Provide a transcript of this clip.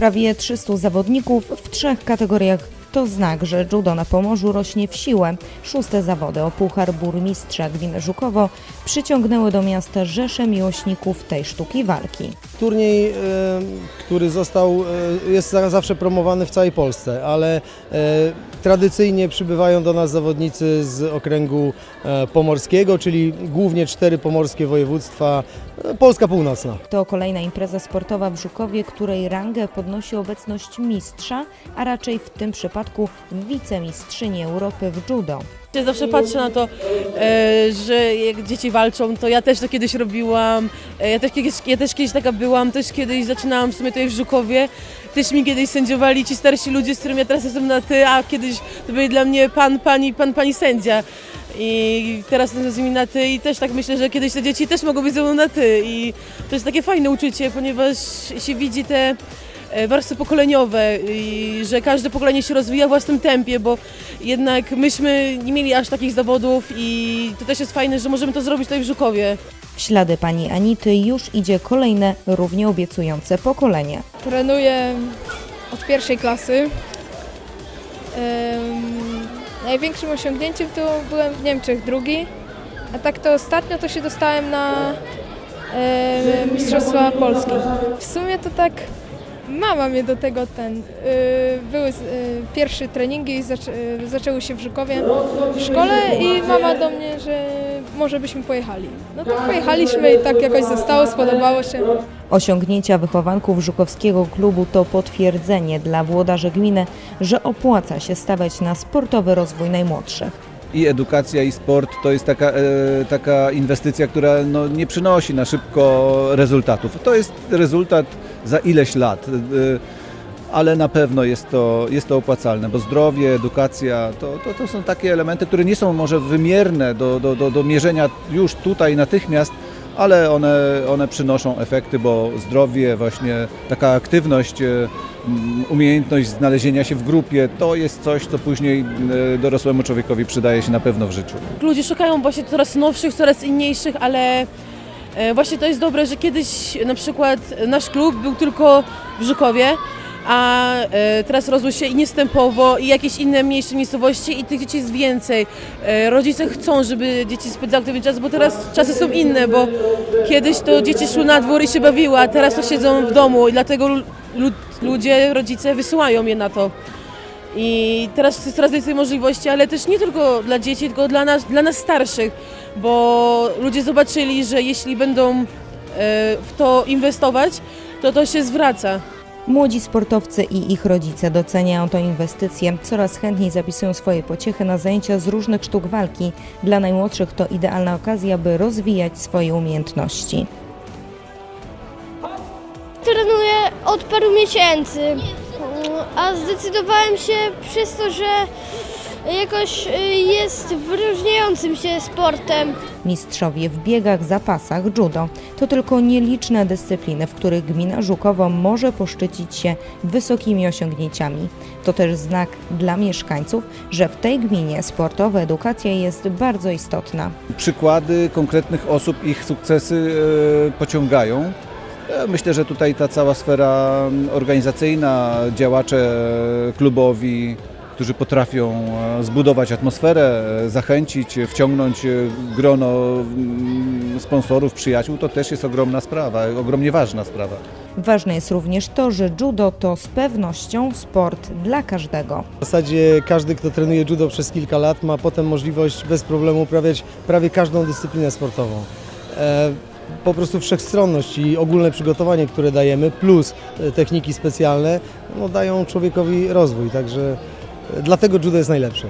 Prawie 300 zawodników w trzech kategoriach to znak, że judo na Pomorzu rośnie w siłę. Szóste zawody o Puchar Burmistrza Gminy Żukowo przyciągnęły do miasta rzesze miłośników tej sztuki walki. Turniej, e, który został, e, jest za- zawsze promowany w całej Polsce, ale e, tradycyjnie przybywają do nas zawodnicy z okręgu pomorskiego, czyli głównie cztery pomorskie województwa, Polska Północna. To kolejna impreza sportowa w Żukowie, której rangę podnosi obecność mistrza, a raczej w tym przypadku wicemistrzyni Europy w judo. Ja zawsze patrzę na to, e, że jak dzieci walczą, to ja też to kiedyś robiłam. E, ja, też kiedyś, ja też kiedyś taka byłam, też kiedyś zaczynałam w sumie tutaj w Żukowie. Też mi kiedyś sędziowali ci starsi ludzie, z którymi ja teraz jestem na ty, a kiedyś to byli dla mnie pan, pani, pan, pani sędzia. I teraz jestem z nimi na ty i też tak myślę, że kiedyś te dzieci też mogą być ze mną na ty. I to jest takie fajne uczucie, ponieważ się widzi te warstwy pokoleniowe i że każde pokolenie się rozwija w własnym tempie, bo jednak myśmy nie mieli aż takich zawodów i to też jest fajne, że możemy to zrobić tutaj w Żukowie. W ślady pani Anity już idzie kolejne, równie obiecujące pokolenie. Trenuję od pierwszej klasy. Em, największym osiągnięciem to byłem w Niemczech drugi, a tak to ostatnio to się dostałem na em, Mistrzostwa Polski. W sumie to tak mama mnie do tego ten. y, były y, pierwsze treningi zaczę, y, zaczęły się w Żukowie w szkole i mama do mnie, że może byśmy pojechali. No to pojechaliśmy i tak jakoś zostało, spodobało się. Osiągnięcia wychowanków Żukowskiego klubu to potwierdzenie dla włodarzy gminy, że opłaca się stawiać na sportowy rozwój najmłodszych. i edukacja i sport to jest taka, e, taka inwestycja, która no, nie przynosi na szybko rezultatów. To jest rezultat za ileś lat, e, ale na pewno jest to, jest to opłacalne, bo zdrowie, edukacja to, to, to są takie elementy, które nie są może wymierne do, do, do, do mierzenia już tutaj natychmiast, ale one, one przynoszą efekty, bo zdrowie, właśnie taka aktywność, e, m, umiejętność znalezienia się w grupie, to jest coś, co później e, dorosłemu człowiekowi przydaje się na pewno w życiu. Ludzie szukają właśnie coraz nowszych, coraz inniejszych, ale właśnie to jest dobre, że kiedyś na przykład nasz klub był tylko w Żukowie, a e, teraz rozły się i niestępowo i jakieś inne mniejsze miejscowości i tych dzieci jest więcej. E, Rodzice chcą, żeby dzieci spędzały aktywny czas, bo teraz czasy są inne, bo kiedyś to dzieci szły na dwór i się bawiły, a teraz to siedzą w domu i dlatego lu- lu- ludzie, rodzice wysyłają je na to. I teraz jest coraz więcej możliwości, ale też nie tylko dla dzieci, tylko dla nas, dla nas starszych, bo ludzie zobaczyli, że jeśli będą e, w to inwestować, to to się zwraca. Młodzi sportowcy i ich rodzice doceniają tę inwestycję, coraz chętniej zapisują swoje pociechy na zajęcia z różnych sztuk walki. Dla najmłodszych to idealna okazja, by rozwijać swoje umiejętności. Trenuję od paru miesięcy, a zdecydowałem się przez to, że jakoś y, jest wyróżniającym się sportem. Mistrzowie w biegach, zapasach, judo to tylko nieliczne dyscypliny, w których gmina Żukowo może poszczycić się wysokimi osiągnięciami. To też znak dla mieszkańców, że w tej gminie sportowa edukacja jest bardzo istotna. Przykłady konkretnych osób, ich sukcesy e, pociągają. Ja Myślę, że tutaj ta cała sfera organizacyjna, działacze klubowi, którzy potrafią e, zbudować atmosferę, e, zachęcić, e, wciągnąć e, grono mm, sponsorów, przyjaciół, to też jest ogromna sprawa, ogromnie ważna sprawa. Ważne jest również to, że judo to z pewnością sport dla każdego. W zasadzie każdy, kto trenuje judo przez kilka lat, ma potem możliwość bez problemu uprawiać prawie każdą dyscyplinę sportową. Po prostu wszechstronność i ogólne przygotowanie, które dajemy, plus e, techniki specjalne, no, dają człowiekowi rozwój, także e, dlatego judo jest najlepsze.